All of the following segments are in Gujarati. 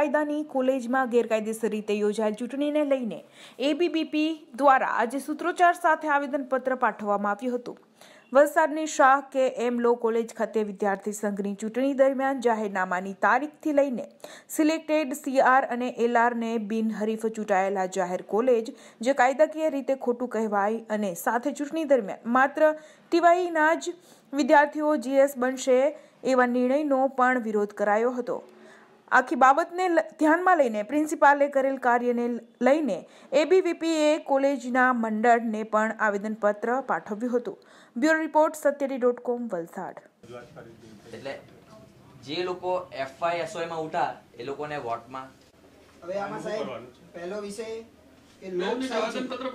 કાયદાની કોલેજમાં ગેરકાયદેસર રીતે યોજાયેલ ચૂંટણીને લઈને એબીબીપી દ્વારા આજે સૂત્રોચ્ચાર સાથે આવેદનપત્ર પાઠવવામાં આવ્યું હતું. વલસાડની શાહ કે એમ લો કોલેજ ખાતે વિદ્યાર્થી સંઘની ચૂંટણી દરમિયાન જાહેરનામાની તારીખથી લઈને સિલેક્ટેડ સીઆર અને એલઆરને બિનહરીફ ચૂંટાયેલા જાહેર કોલેજ, જે કાયદાકીય રીતે ખોટું કહેવાય અને સાથે ચૂંટણી દરમિયાન માત્ર ટીવાયના જ વિદ્યાર્થીઓ જીએસ બનશે એવા નિર્ણયનો પણ વિરોધ કરાયો હતો. આખી બાબતને ધ્યાનમાં લઈને પ્રિન્સિપાલે કરેલ કાર્યને લઈને એબીવીપીએ કોલેજના મંડળને પણ આવેદનપત્ર પાઠવ્યું હતું bureau report સત્યડી dot com Valsad એટલે જે લોકો એફઆઈ એસઓઆઈ ઉઠા એ લોકોને વોટમાં હવે આમાં સાહેબ પહેલો વિષય કે લોક આવેદનપત્ર?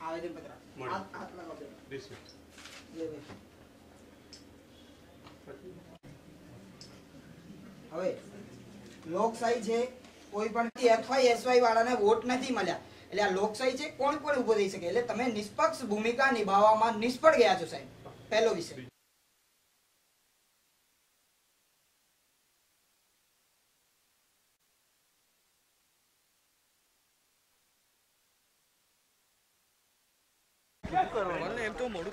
આવેદનપત્ર મળ્યું. હાથ- હાથ લગાવો પેલા. Receipt. લે હવે લોકશાહી છે, કોઈ પણ એફઆઈ એસવાય વાળાને વોટ નથી મળ્યા. એટલે આ લોકશાહી છે, કોણ પણ ઊભો થઈ શકે? એટલે તમે નિષ્પક્ષ ભૂમિકા નિભાવવામાં નિષ્ફળ ગયા છો સાહેબ. પહેલો વિષય. એમ તો મોડું